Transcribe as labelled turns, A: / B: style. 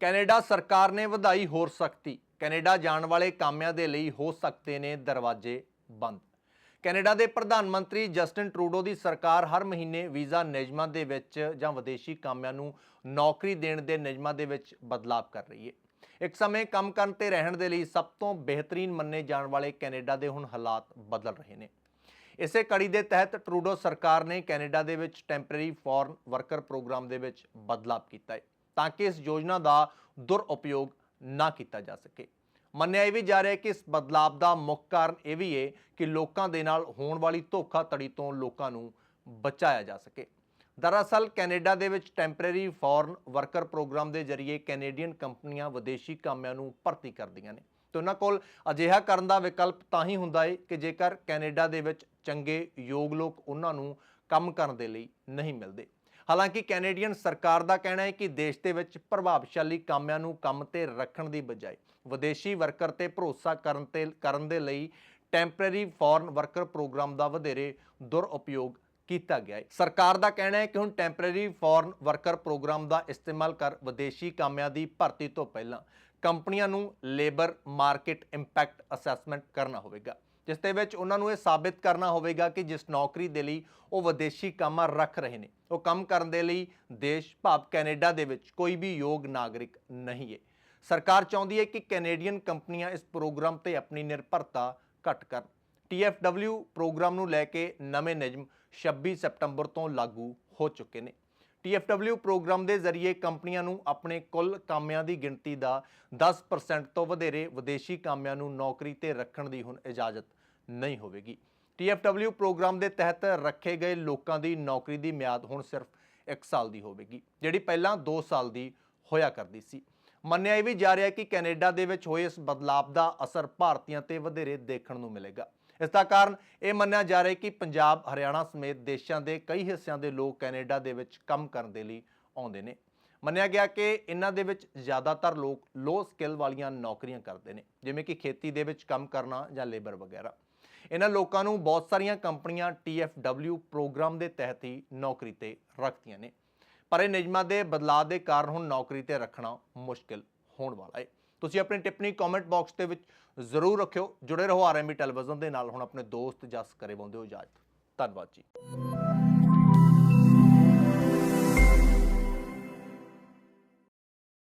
A: Canada ਸਰਕਾਰ ਨੇ ਵਧਾਈ ਹੋਰ ਸਖਤੀ। ਕੈਨੇਡਾ ਜਾਣ ਵਾਲੇ ਕਾਮਿਆਂ ਦੇ ਲਈ ਹੋ ਸਕਦੇ ਨੇ ਦਰਵਾਜ਼ੇ ਬੰਦ। ਕੈਨੇਡਾ ਦੇ ਪ੍ਰਧਾਨ ਮੰਤਰੀ ਜਸਟਿਨ ਟਰੂਡੋ ਦੀ ਸਰਕਾਰ ਹਰ ਮਹੀਨੇ ਵੀਜ਼ਾ ਨਿਯਮਾਂ ਦੇ ਵਿੱਚ ਜਾਂ ਵਿਦੇਸ਼ੀ ਕਾਮਿਆਂ ਨੂੰ ਨੌਕਰੀ ਦੇਣ ਦੇ ਨਿਯਮਾਂ ਦੇ ਵਿੱਚ ਬਦਲਾਅ ਕਰ ਰਹੀ ਹੈ। ਇੱਕ ਸਮੇਂ ਕੰਮ ਕਰਨ ਤੇ ਰਹਿਣ ਦੇ ਲਈ ਸਭ ਤੋਂ ਬਿਹਤਰੀਨ ਮੰਨੇ ਜਾਣ ਵਾਲੇ ਕੈਨੇਡਾ ਦੇ ਹੁਣ ਹਾਲਾਤ ਬਦਲ ਰਹੇ ਨੇ। ਇਸੇ ਕੜੀ ਦੇ ਤਹਿਤ ਟਰੂਡੋ ਸਰਕਾਰ ਨੇ ਕੈਨੇਡਾ ਦੇ ਵਿੱਚ ਟੈਂਪਰੇਰੀ ਫੋਰਨ ਵਰਕਰ ਪ੍ਰੋਗਰਾਮ ਦੇ ਵਿੱਚ ਬਦਲਾਅ ਕੀਤਾ ਹੈ। ਤਾਂ ਕਿ ਇਸ ਯੋਜਨਾ ਦਾ ਦੁਰਉਪਯੋਗ ਨਾ ਕੀਤਾ ਜਾ ਸਕੇ। ਮੰਨਿਆ ਇਹ ਵੀ ਜਾ ਰਿਹਾ ਹੈ ਕਿ ਇਸ ਬਦਲਾਅ ਦਾ ਮੁੱਖ ਕਾਰਨ ਇਹ ਵੀ ਹੈ ਕਿ ਲੋਕਾਂ ਦੇ ਨਾਲ ਹੋਣ ਵਾਲੀ ਧੋਖਾਧੜੀ ਤੋਂ ਲੋਕਾਂ ਨੂੰ ਬਚਾਇਆ ਜਾ ਸਕੇ। ਦਰਅਸਲ, ਕੈਨੇਡਾ ਦੇ ਵਿੱਚ ਟੈਂਪਰੇਰੀ ਫੋਰਨ ਵਰਕਰ ਪ੍ਰੋਗਰਾਮ ਦੇ ਜ਼ਰੀਏ ਕੈਨੇਡੀਅਨ ਕੰਪਨੀਆਂ ਵਿਦੇਸ਼ੀ ਕਾਮਿਆਂ ਨੂੰ ਭਰਤੀ ਕਰਦੀਆਂ ਨੇ। ਤੇ ਉਹਨਾਂ ਕੋਲ ਅਜਿਹਾ ਕਰਨ ਦਾ ਵਿਕਲਪ ਤਾਂ ਹੀ ਹੁੰਦਾ ਹੈ ਕਿ ਜੇਕਰ ਕੈਨੇਡਾ ਦੇ ਵਿੱਚ ਚੰਗੇ ਯੋਗ ਲੋਕ ਉਹਨਾਂ ਨੂੰ ਕੰਮ ਕਰਨ ਦੇ ਲਈ ਨਹੀਂ ਮਿਲਦੇ। ਹਾਲਾਂਕਿ ਕੈਨੇਡੀਅਨ ਸਰਕਾਰ ਦਾ ਕਹਿਣਾ ਹੈ ਕਿ ਦੇਸ਼ ਦੇ ਵਿੱਚ ਪ੍ਰਭਾਵਸ਼ਾਲੀ ਕਾਮਿਆਂ ਨੂੰ ਕੰਮ ਤੇ ਰੱਖਣ ਦੀ ਬਜਾਏ ਵਿਦੇਸ਼ੀ ਵਰਕਰ ਤੇ ਭਰੋਸਾ ਕਰਨ ਤੇ, ਕਰਨ ਦੇ ਲਈ ਟੈਂਪਰੇਰੀ ਫੋਰਨ ਵਰਕਰ ਪ੍ਰੋਗਰਾਮ ਦਾ ਵਧੇਰੇ ਦੁਰਉਪਯੋਗ ਕੀਤਾ ਗਿਆ ਹੈ। ਸਰਕਾਰ ਦਾ ਕਹਿਣਾ ਹੈ ਕਿ ਹੁਣ ਟੈਂਪਰੇਰੀ ਫੋਰਨ ਵਰਕਰ ਪ੍ਰੋਗਰਾਮ ਦਾ ਇਸਤੇਮਾਲ ਕਰ ਵਿਦੇਸ਼ੀ ਕਾਮਿਆਂ ਦੀ ਭਰਤੀ ਤੋਂ ਪਹਿਲਾਂ ਕੰਪਨੀਆਂ ਨੂੰ ਲੇਬਰ ਮਾਰਕੀਟ ਇੰਪੈਕਟ ਅਸੈਸਮੈਂਟ ਕਰਨਾ ਹੋਵੇਗਾ। ਜਿਸ ਦੇ ਵਿੱਚ ਉਹਨਾਂ ਨੂੰ ਇਹ ਸਾਬਿਤ ਕਰਨਾ ਹੋਵੇਗਾ ਕਿ ਜਿਸ ਨੌਕਰੀ ਦੇ ਲਈ ਉਹ ਵਿਦੇਸ਼ੀ ਕਾਮਾ ਰੱਖ ਰਹੇ ਨੇ, ਉਹ ਕੰਮ ਕਰਨ ਦੇ ਲਈ ਦੇਸ਼ ਭਾਵ ਕੈਨੇਡਾ ਦੇ ਵਿੱਚ ਕੋਈ ਵੀ ਯੋਗ ਨਾਗਰਿਕ ਨਹੀਂ ਹੈ। ਸਰਕਾਰ ਚਾਹੁੰਦੀ ਹੈ ਕਿ ਕੈਨੇਡੀਅਨ ਕੰਪਨੀਆਂ ਇਸ ਪ੍ਰੋਗਰਾਮ ਤੇ ਆਪਣੀ ਨਿਰਭਰਤਾ ਘੱਟ ਕਰਨ। TFW ਪ੍ਰੋਗਰਾਮ ਨੂੰ ਲੈ ਕੇ ਨਵੇਂ ਨਿਯਮ 26 ਸਤੰਬਰ ਤੋਂ ਲਾਗੂ ਹੋ ਚੁੱਕੇ ਨੇ। TFW ਪ੍ਰੋਗਰਾਮ ਦੇ ਜ਼ਰੀਏ ਕੰਪਨੀਆਂ ਨੂੰ ਆਪਣੇ ਕੁੱਲ ਕਾਮਿਆਂ ਦੀ ਗਿਣਤੀ ਦਾ 10% ਤੋਂ ਵਧੇਰੇ ਵਿਦੇਸ਼ੀ ਕਾਮਿਆਂ ਨੂੰ ਨੌਕਰੀ ਤੇ ਰੱਖਣ ਦੀ ਹੁਣ ਇਜਾਜ਼ਤ ਨਹੀਂ ਹੋਵੇਗੀ। TFW ਪ੍ਰੋਗਰਾਮ ਦੇ ਤਹਿਤ ਰੱਖੇ ਗਏ ਲੋਕਾਂ ਦੀ ਨੌਕਰੀ ਦੀ ਮਿਆਦ ਹੁਣ ਸਿਰਫ 1 ਸਾਲ ਦੀ ਹੋਵੇਗੀ, ਜਿਹੜੀ ਪਹਿਲਾਂ 2 ਸਾਲ ਦੀ ਹੋਇਆ ਕਰਦੀ ਸੀ। ਮੰਨਿਆ ਇਹ ਵੀ ਜਾ ਰਿਹਾ ਕਿ ਕੈਨੇਡਾ ਦੇ ਵਿੱਚ ਹੋਏ ਇਸ ਬਦਲਾਅ ਦਾ ਅਸਰ ਭਾਰਤੀਆਂ ਤੇ ਵਧੇਰੇ ਦੇਖਣ ਨੂੰ ਮਿਲੇਗਾ। ਇਸ ਦਾ ਕਾਰਨ ਇਹ ਮੰਨਿਆ ਜਾ ਰਿਹਾ ਹੈ ਕਿ ਪੰਜਾਬ, ਹਰਿਆਣਾ ਸਮੇਤ ਦੇਸ਼ਾਂ ਦੇ ਕਈ ਹਿੱਸਿਆਂ ਦੇ ਲੋਕ ਕੈਨੇਡਾ ਦੇ ਵਿੱਚ ਕੰਮ ਕਰਨ ਦੇ ਲਈ ਆਉਂਦੇ ਨੇ। ਮੰਨਿਆ ਗਿਆ ਕਿ ਇਹਨਾਂ ਦੇ ਵਿੱਚ ਜ਼ਿਆਦਾਤਰ ਲੋਕ ਲੋ ਸਕਿੱਲ ਵਾਲੀਆਂ ਨੌਕਰੀਆਂ ਕਰਦੇ ਨੇ, ਜਿਵੇਂ ਕਿ ਖੇਤੀ ਦੇ ਵਿੱਚ ਕੰਮ ਕਰਨਾ ਜਾਂ ਲੇਬਰ ਵਗੈਰਾ। ਇਹਨਾਂ ਲੋਕਾਂ ਨੂੰ ਬਹੁਤ ਸਾਰੀਆਂ ਕੰਪਨੀਆਂ TFW ਪ੍ਰੋਗਰਾਮ ਦੇ ਤਹਿਤ ਹੀ ਨੌਕਰੀ ਤੇ ਰੱਖਦੀਆਂ ਨੇ। ਪਰ ਇਹ ਨਿਯਮਾਂ ਦੇ ਬਦਲਾਅ ਦੇ ਕਾਰਨ ਹੁਣ ਨੌਕਰੀ ਤੇ ਰੱਖਣਾ ਮੁਸ਼ਕਿਲ ਹੋਣ ਵਾਲਾ ਹੈ। ਤੁਸੀਂ ਆਪਣੀ ਟਿੱਪਣੀ ਕਮੈਂਟ ਬਾਕਸ ਦੇ ਵਿੱਚ ਜ਼ਰੂਰ ਰੱਖਿਓ। ਜੁੜੇ ਰਹੋ ਆਰਐਮਬੀ ਟੈਲੀਵਿਜ਼ਨ ਦੇ ਨਾਲ। ਹੁਣ ਆਪਣੇ ਦੋਸਤ ਜਸ ਕਰੇ ਬੰਦੇ ਹੋ ਇਜਾਜ਼ਤ। ਧੰਨਵਾਦ ਜੀ।